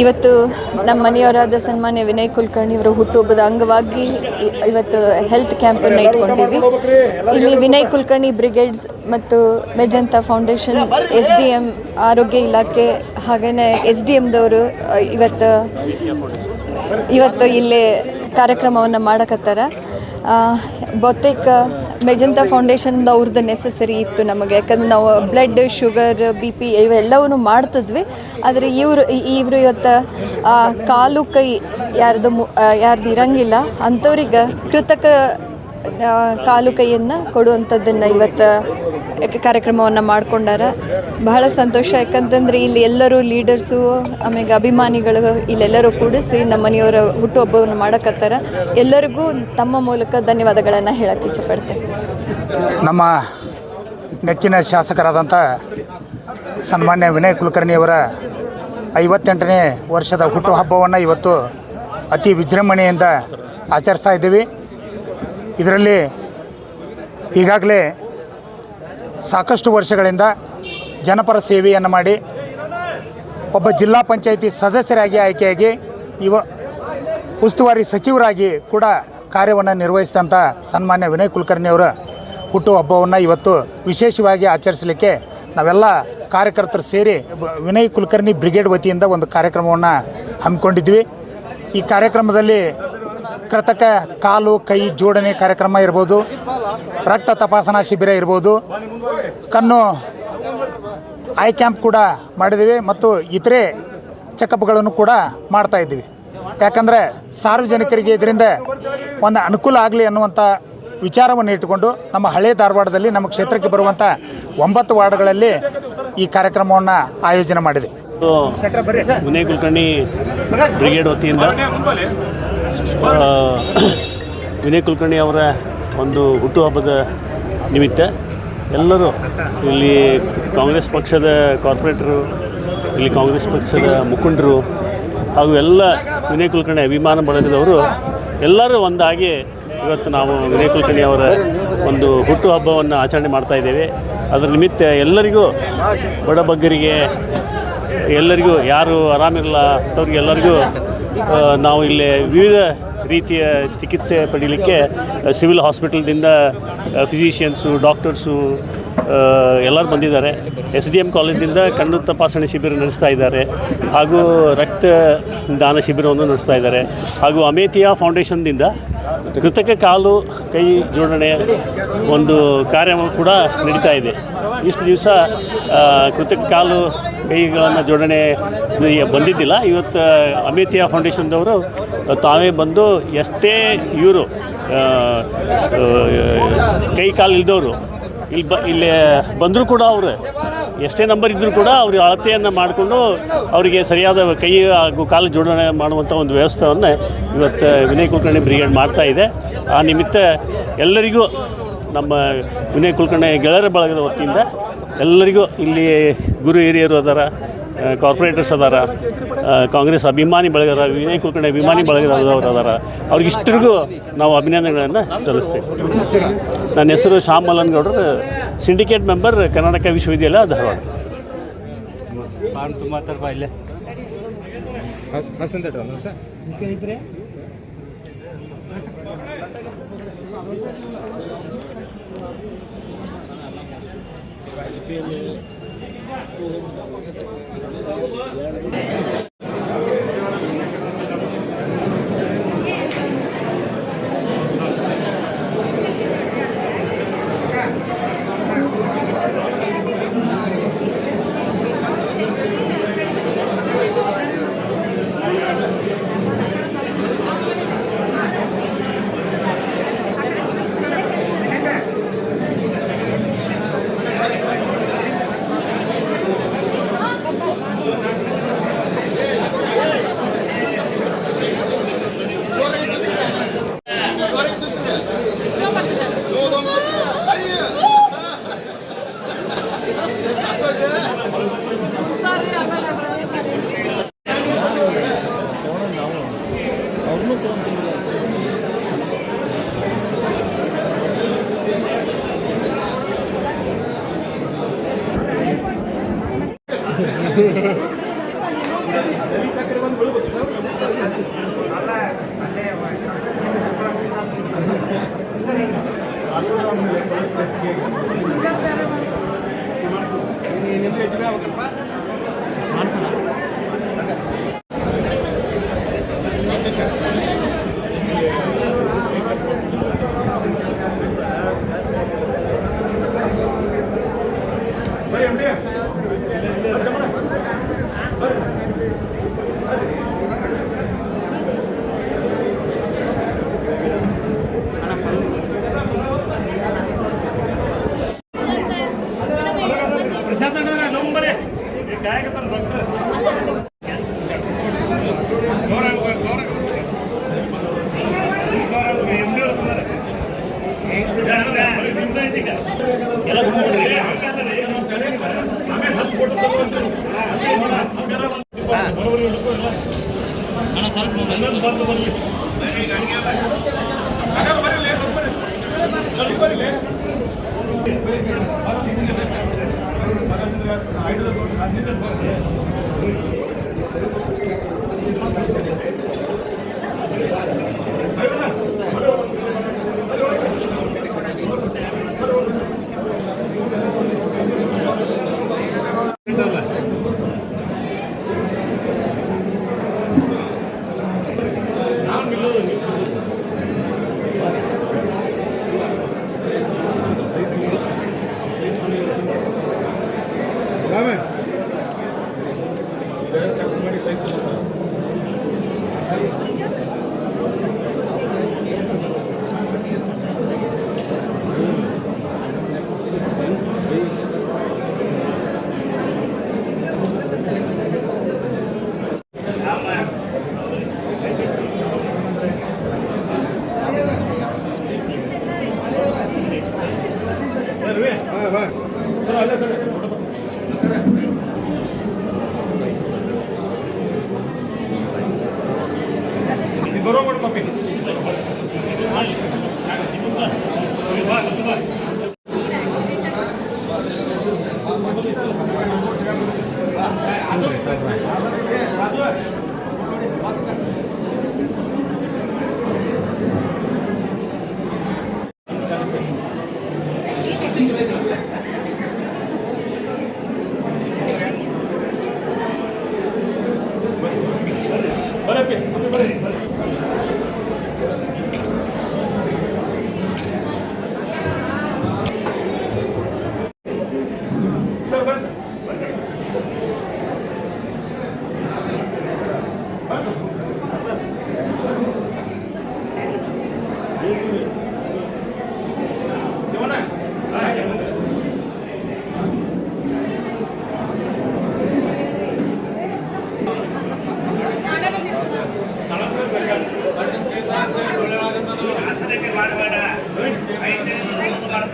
ಇವತ್ತು ನಮ್ಮ ಮನೆಯವರಾದ ಸನ್ಮಾನ್ಯ ವಿನಯ್ ಕುಲಕರ್ಣಿ ಅವರ ಹುಟ್ಟುಹಬ್ಬದ ಅಂಗವಾಗಿ ಇವತ್ತು ಹೆಲ್ತ್ ಕ್ಯಾಂಪನ್ನು ಇಟ್ಕೊಂಡಿವಿ ಇಲ್ಲಿ ವಿನಯ್ ಕುಲಕರ್ಣಿ ಬ್ರಿಗೇಡ್ಸ್ ಮತ್ತು Magenta Foundation S D M ಆರೋಗ್ಯ ಇಲಾಖೆ ಹಾಗೆಯೇ ಎಸ್ ಡಿ ಎಮ್ದವರು ಇವತ್ತು ಇವತ್ತು ಇಲ್ಲಿ ಕಾರ್ಯಕ್ರಮವನ್ನು ಮಾಡಕತ್ತಾರ. ಬಹುತೇಕ ಮೆಜಂತಾ ಫೌಂಡೇಶನ್ದ ಅವ್ರದ್ದು ನೆಸೆಸರಿ ಇತ್ತು ನಮಗೆ. ಯಾಕಂದ್ರೆ ನಾವು ಬ್ಲಡ್ ಶುಗರ್ ಬಿ ಪಿ ಇವೆಲ್ಲವನ್ನು ಮಾಡ್ತಿದ್ವಿ. ಆದರೆ ಇವರು ಇವರು ಇವತ್ತು ಕಾಲು ಕೈ ಯಾರ್ದು ಮು ಯಾರ್ದು ಇರಂಗಿಲ್ಲ, ಅಂಥವ್ರಿಗೆ ಕೃತಕ ಕಾಲು ಕೈಯನ್ನು ಕೊಡುವಂಥದ್ದನ್ನು ಇವತ್ತು ಕಾರ್ಯಕ್ರಮವನ್ನು ಮಾಡ್ಕೊಂಡಾರ. ಬಹಳ ಸಂತೋಷ. ಯಾಕಂತಂದರೆ ಇಲ್ಲಿ ಎಲ್ಲರೂ ಲೀಡರ್ಸು ಆಮೇಲೆ ಅಭಿಮಾನಿಗಳು ಇಲ್ಲೆಲ್ಲರೂ ಕೂಡಿಸಿ ನಮ್ಮ ಮನೆಯವರ ಹುಟ್ಟುಹಬ್ಬವನ್ನು ಮಾಡಕತ್ತಾರ. ಎಲ್ಲರಿಗೂ ತಮ್ಮ ಮೂಲಕ ಧನ್ಯವಾದಗಳನ್ನು ಹೇಳಕ್ಕೆ ಇಚ್ಛಪಡ್ತೇನೆ. ನಮ್ಮ ನೆಚ್ಚಿನ ಶಾಸಕರಾದಂಥ ಸನ್ಮಾನ್ಯ ವಿನಯ್ ಕುಲಕರ್ಣಿಯವರ ಐವತ್ತೆಂಟನೇ ವರ್ಷದ ಹುಟ್ಟುಹಬ್ಬವನ್ನು ಇವತ್ತು ಅತಿ ವಿಜೃಂಭಣೆಯಿಂದ ಆಚರಿಸ್ತಾ ಇದ್ದೀವಿ. ಇದರಲ್ಲಿ ಈಗಾಗಲೇ ಸಾಕಷ್ಟು ವರ್ಷಗಳಿಂದ ಜನಪರ ಸೇವೆಯನ್ನು ಮಾಡಿ ಒಬ್ಬ ಜಿಲ್ಲಾ ಪಂಚಾಯಿತಿ ಸದಸ್ಯರಾಗಿ ಆಯ್ಕೆಯಾಗಿ ಇವ ಉಸ್ತುವಾರಿ ಸಚಿವರಾಗಿ ಕೂಡ ಕಾರ್ಯವನ್ನು ನಿರ್ವಹಿಸಿದಂಥ ಸನ್ಮಾನ್ಯ ವಿನಯ್ ಕುಲಕರ್ಣಿಯವರ ಹುಟ್ಟುಹಬ್ಬವನ್ನು ಇವತ್ತು ವಿಶೇಷವಾಗಿ ಆಚರಿಸಲಿಕ್ಕೆ ನಾವೆಲ್ಲ ಕಾರ್ಯಕರ್ತರು ಸೇರಿ ವಿನಯ್ ಕುಲಕರ್ಣಿ ಬ್ರಿಗೇಡ್ ವತಿಯಿಂದ ಒಂದು ಕಾರ್ಯಕ್ರಮವನ್ನು ಹಮ್ಮಿಕೊಂಡಿದ್ವಿ. ಈ ಕಾರ್ಯಕ್ರಮದಲ್ಲಿ ಕೃತಕ ಕಾಲು ಕೈ ಜೋಡಣೆ ಕಾರ್ಯಕ್ರಮ ಇರ್ಬೋದು. ರಕ್ತ ತಪಾಸಣಾ ಶಿಬಿರ ಇರ್ಬೋದು. ಕಣ್ಣು ಐ ಕ್ಯಾಂಪ್ ಕೂಡ ಮಾಡಿದ್ದೀವಿ ಮತ್ತು ಇತರೆ ಚೆಕಪ್ಗಳನ್ನು ಕೂಡ ಮಾಡ್ತಾ ಇದ್ದೀವಿ. ಯಾಕಂದರೆ ಸಾರ್ವಜನಿಕರಿಗೆ ಇದರಿಂದ ಒಂದು ಅನುಕೂಲ ಆಗಲಿ ಅನ್ನುವಂಥ ವಿಚಾರವನ್ನು ಇಟ್ಟುಕೊಂಡು ನಮ್ಮ ಹಳೆ ಧಾರವಾಡದಲ್ಲಿ ನಮ್ಮ ಕ್ಷೇತ್ರಕ್ಕೆ ಬರುವಂಥ ಒಂಬತ್ತು ವಾರ್ಡ್ಗಳಲ್ಲಿ ಈ ಕಾರ್ಯಕ್ರಮವನ್ನು ಆಯೋಜನೆ ಮಾಡಿದೆ ಮುನೇ ಕುಲಕರ್ಣಿ ಬ್ರಿಗೇಡ್ ವತಿಯಿಂದ ವಿನಯ್ ಕುಲಕರ್ಣಿ ಅವರ ಒಂದು ಹುಟ್ಟುಹಬ್ಬದ ನಿಮಿತ್ತ ಎಲ್ಲರೂ ಇಲ್ಲಿ ಕಾಂಗ್ರೆಸ್ ಪಕ್ಷದ ಕಾರ್ಪೊರೇಟರು ಇಲ್ಲಿ ಕಾಂಗ್ರೆಸ್ ಪಕ್ಷದ ಮುಖಂಡರು ಹಾಗೂ ಎಲ್ಲ ವಿನಯ್ ಕುಲಕರ್ಣಿ ಅಭಿಮಾನ ಬಳಗದವರು ಎಲ್ಲರೂ ಒಂದಾಗಿ ಇವತ್ತು ನಾವು ವಿನಯ್ ಕುಲಕರ್ಣಿ ಅವರ ಒಂದು ಹುಟ್ಟುಹಬ್ಬವನ್ನು ಆಚರಣೆ ಮಾಡ್ತಾ ಇದ್ದೇವೆ. ಅದರ ನಿಮಿತ್ತ ಎಲ್ಲರಿಗೂ ಬಡಬಗ್ಗರಿಗೆ ಎಲ್ಲರಿಗೂ ಯಾರು ಆರಾಮಿರಲ್ಲ ಅಂಥವ್ರಿಗೆ ಎಲ್ಲರಿಗೂ ಆ, ನಾವು ಇಲ್ಲಿ ವಿವಿಧ ರೀತಿಯ ಚಿಕಿತ್ಸೆ ಪಡೀಲಿಕ್ಕೆ ಸಿವಿಲ್ ಹಾಸ್ಪಿಟಲ್ದಿಂದ ಫಿಸಿಷಿಯನ್ಸು ಡಾಕ್ಟರ್ಸು ಎಲ್ಲರೂ ಬಂದಿದ್ದಾರೆ. ಎಸ್ ಡಿ ಎಂ ಕಾಲೇಜಿಂದ ಕಣ್ಣು ತಪಾಸಣೆ ಶಿಬಿರ ನಡೆಸ್ತಾ ಇದ್ದಾರೆ. ಹಾಗೂ ರಕ್ತ ದಾನ ಶಿಬಿರವನ್ನು ನಡೆಸ್ತಾ ಇದ್ದಾರೆ. ಹಾಗೂ ಅಮೇತಿಯಾ ಫೌಂಡೇಶನ್ದಿಂದ ಕೃತಕ ಕಾಲು, ಕೈ ಜೋಡಣೆ ಒಂದು ಕಾರ್ಯ ಕೂಡ ನಡೀತಾ ಇದೆ. ಇಷ್ಟು ದಿವಸ ಕೃತಕ ಕಾಲು ಕೈಗಳನ್ನು ಜೋಡಣೆ ಬಂದಿದ್ದಿಲ್ಲ. ಇವತ್ತು ಅಮಿತಿಯ ಫೌಂಡೇಶನ್ದವರು ತಾವೇ ಬಂದು ಎಷ್ಟೇ ಇವರು ಕೈ ಕಾಲು ಇಲ್ದವರು ಇಲ್ಲಿ ಬ, ಇಲ್ಲಿ ಬಂದರೂ ಕೂಡ ಅವರು, ಎಷ್ಟೇ ನಂಬರ್ ಇದ್ದರೂ ಕೂಡ ಅವ್ರ ಅಳತೆಯನ್ನು ಮಾಡಿಕೊಂಡು ಅವರಿಗೆ ಸರಿಯಾದ ಕೈ ಹಾಗೂ ಕಾಲು ಜೋಡಣೆ ಮಾಡುವಂಥ ಒಂದು ವ್ಯವಸ್ಥೆಯನ್ನು ಇವತ್ತು ವಿನಯ್ ಕುಲಕರ್ಣಿ ಬ್ರಿಗೇಡ್ ಮಾಡ್ತಾ ಇದೆ. ಆ ನಿಮಿತ್ತ ಎಲ್ಲರಿಗೂ ನಮ್ಮ ವಿನಯ್ ಕುಲಕರ್ಣಿ ಗೆಳೆಯರ ಬಳಗದ ವತಿಯಿಂದ ಎಲ್ಲರಿಗೂ ಇಲ್ಲಿ ಗುರು ಹಿರಿಯರು ಅದಾರ ಕಾರ್ಪೊರೇಟರ್ಸ್ ಅದಾರ ಕಾಂಗ್ರೆಸ್ ಅಭಿಮಾನಿ ಬಳಗದ ವಿನಯ್ ಕುಲಕರ್ಣಿ ಅಭಿಮಾನಿ ಬಳಗದವರು ಅದಾರ. ಅವ್ರಿಗಿಷ್ಟರಿಗೂ ನಾವು ಅಭಿನಂದನೆಗಳನ್ನು ಸಲ್ಲಿಸ್ತೇವೆ. ನನ್ನ ಹೆಸರು ಶ್ಯಾಮ್ ಮಲ್ಲನ್ಗೌಡರು ಸಿಂಡಿಕೇಟ್ ಮೆಂಬರ್ ಕರ್ನಾಟಕ ವಿಶ್ವವಿದ್ಯಾಲಯ ಧಾರವಾಡ. ಇಲ್ಲೇ. Thank you. ಸ್ವಲ್ಪ ಬಂದು ಬರಲಿ 하다가 बरोबर